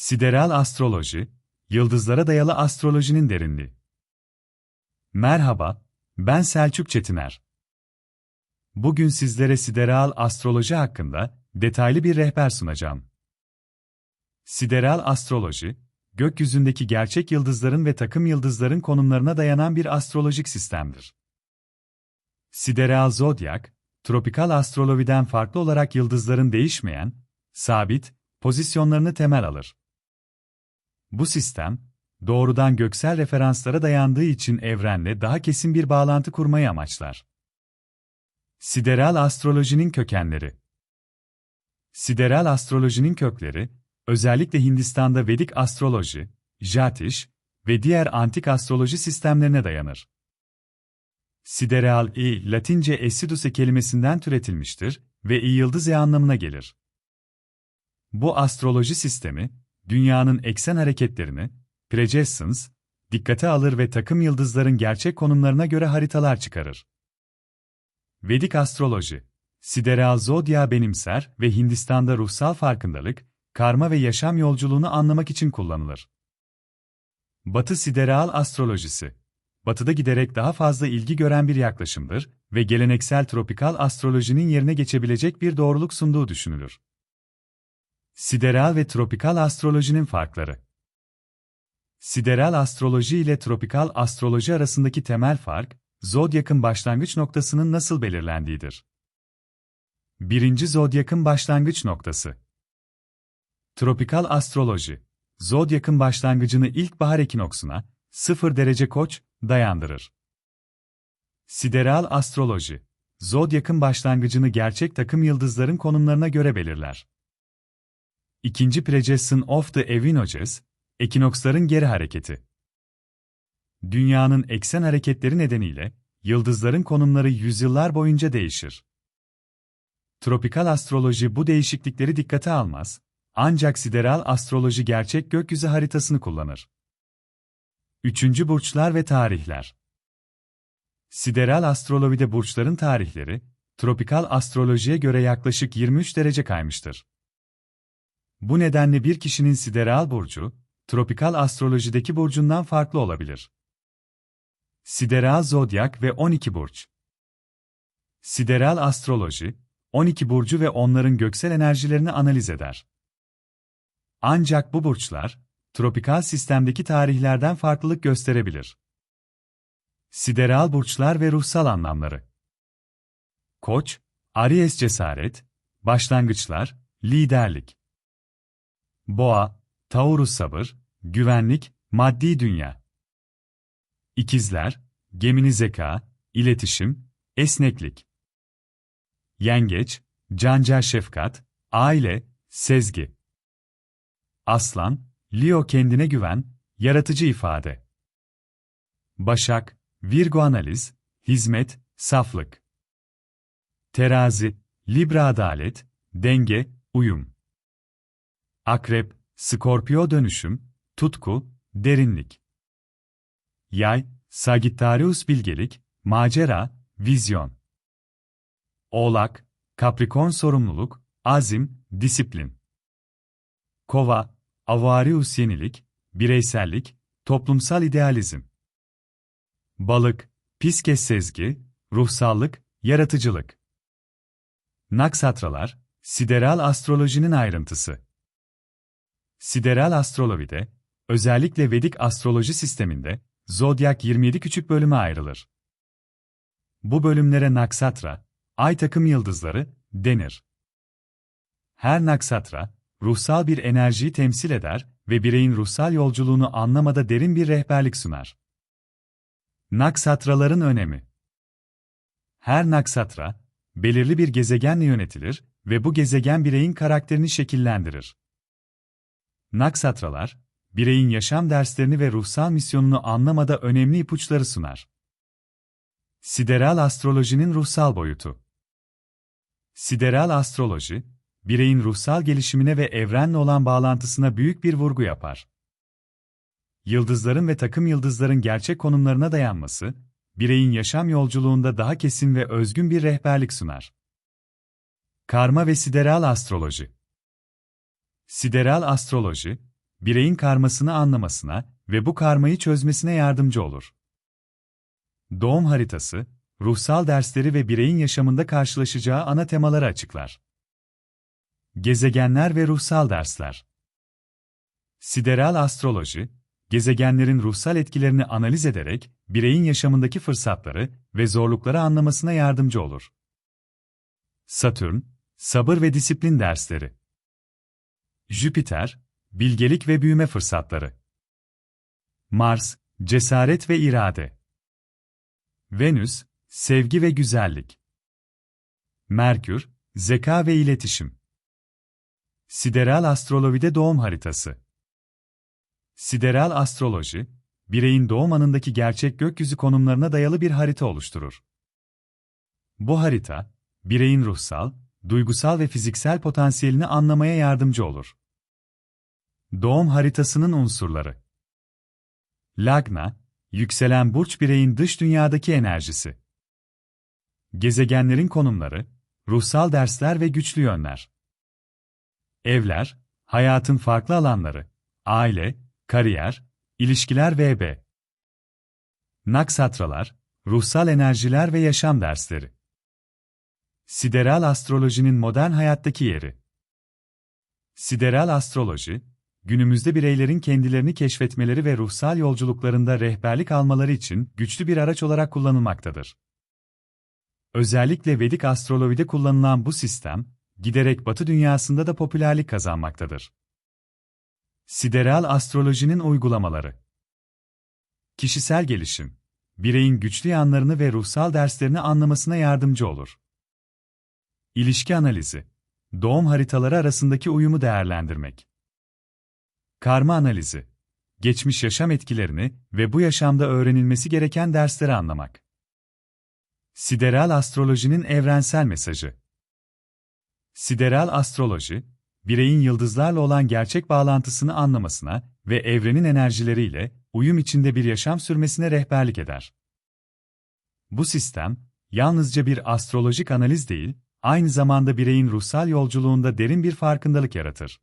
Sideral astroloji, yıldızlara dayalı astrolojinin derinliği. Merhaba, ben Selçuk Çetiner. Bugün sizlere sideral astroloji hakkında detaylı bir rehber sunacağım. Sideral astroloji, gökyüzündeki gerçek yıldızların ve takım yıldızların konumlarına dayanan bir astrolojik sistemdir. Sideral zodyak, tropikal astrolojiden farklı olarak yıldızların değişmeyen, sabit, pozisyonlarını temel alır. Bu sistem, doğrudan göksel referanslara dayandığı için evrenle daha kesin bir bağlantı kurmayı amaçlar. Sideral astrolojinin kökenleri Sideral astrolojinin kökleri, özellikle Hindistan'da Vedik astroloji, Jatish ve diğer antik astroloji sistemlerine dayanır. Sidereal i Latince Esiduse kelimesinden türetilmiştir ve i yıldız e anlamına gelir. Bu astroloji sistemi, dünyanın eksen hareketlerini, precessions, dikkate alır ve takım yıldızların gerçek konumlarına göre haritalar çıkarır. Vedik astroloji, sidereal zodya benimser ve Hindistan'da ruhsal farkındalık, karma ve yaşam yolculuğunu anlamak için kullanılır. Batı sidereal astrolojisi, batıda giderek daha fazla ilgi gören bir yaklaşımdır ve geleneksel tropikal astrolojinin yerine geçebilecek bir doğruluk sunduğu düşünülür. Sideral ve tropikal astrolojinin farkları Sideral astroloji ile tropikal astroloji arasındaki temel fark, zodyakın başlangıç noktasının nasıl belirlendiğidir. Birinci zodyakın başlangıç noktası Tropikal astroloji, zodyakın başlangıcını ilkbahar ekinoksuna, 0 derece koç, dayandırır. Sideral astroloji, zodyakın başlangıcını gerçek takım yıldızların konumlarına göre belirler. İkinci Precession of the Equinoxes, ekinoksların geri hareketi. Dünyanın eksen hareketleri nedeniyle, yıldızların konumları yüzyıllar boyunca değişir. Tropikal astroloji bu değişiklikleri dikkate almaz, ancak sideral astroloji gerçek gökyüzü haritasını kullanır. Üçüncü Burçlar ve Tarihler Sideral astrolojide burçların tarihleri, tropikal astrolojiye göre yaklaşık 23 derece kaymıştır. Bu nedenle bir kişinin sideral burcu, tropikal astrolojideki burcundan farklı olabilir. Sideral zodyak ve 12 burç. Sideral astroloji, 12 burcu ve onların göksel enerjilerini analiz eder. Ancak bu burçlar, tropikal sistemdeki tarihlerden farklılık gösterebilir. Sideral burçlar ve ruhsal anlamları. Koç, Aries cesaret, başlangıçlar, liderlik. Boğa, Taurus sabır, güvenlik, maddi dünya. İkizler, Gemini zeka, iletişim, esneklik. Yengeç, Cancer şefkat, aile, sezgi. Aslan, Leo kendine güven, yaratıcı ifade. Başak, Virgo analiz, hizmet, saflık. Terazi, Libra adalet, denge, uyum. Akrep, Skorpio dönüşüm, tutku, derinlik. Yay, Sagittarius bilgelik, macera, vizyon. Oğlak, Capricorn sorumluluk, azim, disiplin. Kova, Avarius yenilik, bireysellik, toplumsal idealizm. Balık, Piskes sezgi, ruhsallık, yaratıcılık. Naksatralar, sideral astrolojinin ayrıntısı. Sideral astrolojide, özellikle Vedik astroloji sisteminde, zodyak 27 küçük bölüme ayrılır. Bu bölümlere naksatra, ay takım yıldızları, denir. Her naksatra, ruhsal bir enerjiyi temsil eder ve bireyin ruhsal yolculuğunu anlamada derin bir rehberlik sunar. Naksatraların önemi Her naksatra, belirli bir gezegenle yönetilir ve bu gezegen bireyin karakterini şekillendirir. Naksatralar, bireyin yaşam derslerini ve ruhsal misyonunu anlamada önemli ipuçları sunar. Sideral astrolojinin ruhsal boyutu Sideral astroloji, bireyin ruhsal gelişimine ve evrenle olan bağlantısına büyük bir vurgu yapar. Yıldızların ve takım yıldızların gerçek konumlarına dayanması, bireyin yaşam yolculuğunda daha kesin ve özgün bir rehberlik sunar. Karma ve sideral astroloji Sideral astroloji, bireyin karmasını anlamasına ve bu karmayı çözmesine yardımcı olur. Doğum haritası, ruhsal dersleri ve bireyin yaşamında karşılaşacağı ana temaları açıklar. Gezegenler ve ruhsal dersler Sideral astroloji, gezegenlerin ruhsal etkilerini analiz ederek, bireyin yaşamındaki fırsatları ve zorlukları anlamasına yardımcı olur. Satürn, sabır ve disiplin dersleri. Jüpiter, bilgelik ve büyüme fırsatları. Mars, cesaret ve irade. Venüs, sevgi ve güzellik. Merkür, zeka ve iletişim. Sideral astrolojide doğum haritası. Sideral astroloji, bireyin doğum anındaki gerçek gökyüzü konumlarına dayalı bir harita oluşturur. Bu harita, bireyin ruhsal, duygusal ve fiziksel potansiyelini anlamaya yardımcı olur. Doğum haritasının unsurları Lagna, yükselen burç bireyin dış dünyadaki enerjisi. Gezegenlerin konumları, ruhsal dersler ve güçlü yönler. Evler, hayatın farklı alanları, aile, kariyer, ilişkiler ve b. Naksatralar, ruhsal enerjiler ve yaşam dersleri. Sideral astrolojinin modern hayattaki yeri. Sideral astroloji, günümüzde bireylerin kendilerini keşfetmeleri ve ruhsal yolculuklarında rehberlik almaları için güçlü bir araç olarak kullanılmaktadır. Özellikle Vedik astrolojide kullanılan bu sistem, giderek Batı dünyasında da popülerlik kazanmaktadır. Sideral astrolojinin uygulamaları Kişisel gelişim, bireyin güçlü yanlarını ve ruhsal derslerini anlamasına yardımcı olur. İlişki analizi, doğum haritaları arasındaki uyumu değerlendirmek. Karma analizi, geçmiş yaşam etkilerini ve bu yaşamda öğrenilmesi gereken dersleri anlamak. Sideral astrolojinin evrensel mesajı. Sideral astroloji, bireyin yıldızlarla olan gerçek bağlantısını anlamasına ve evrenin enerjileriyle uyum içinde bir yaşam sürmesine rehberlik eder. Bu sistem, yalnızca bir astrolojik analiz değil, aynı zamanda bireyin ruhsal yolculuğunda derin bir farkındalık yaratır.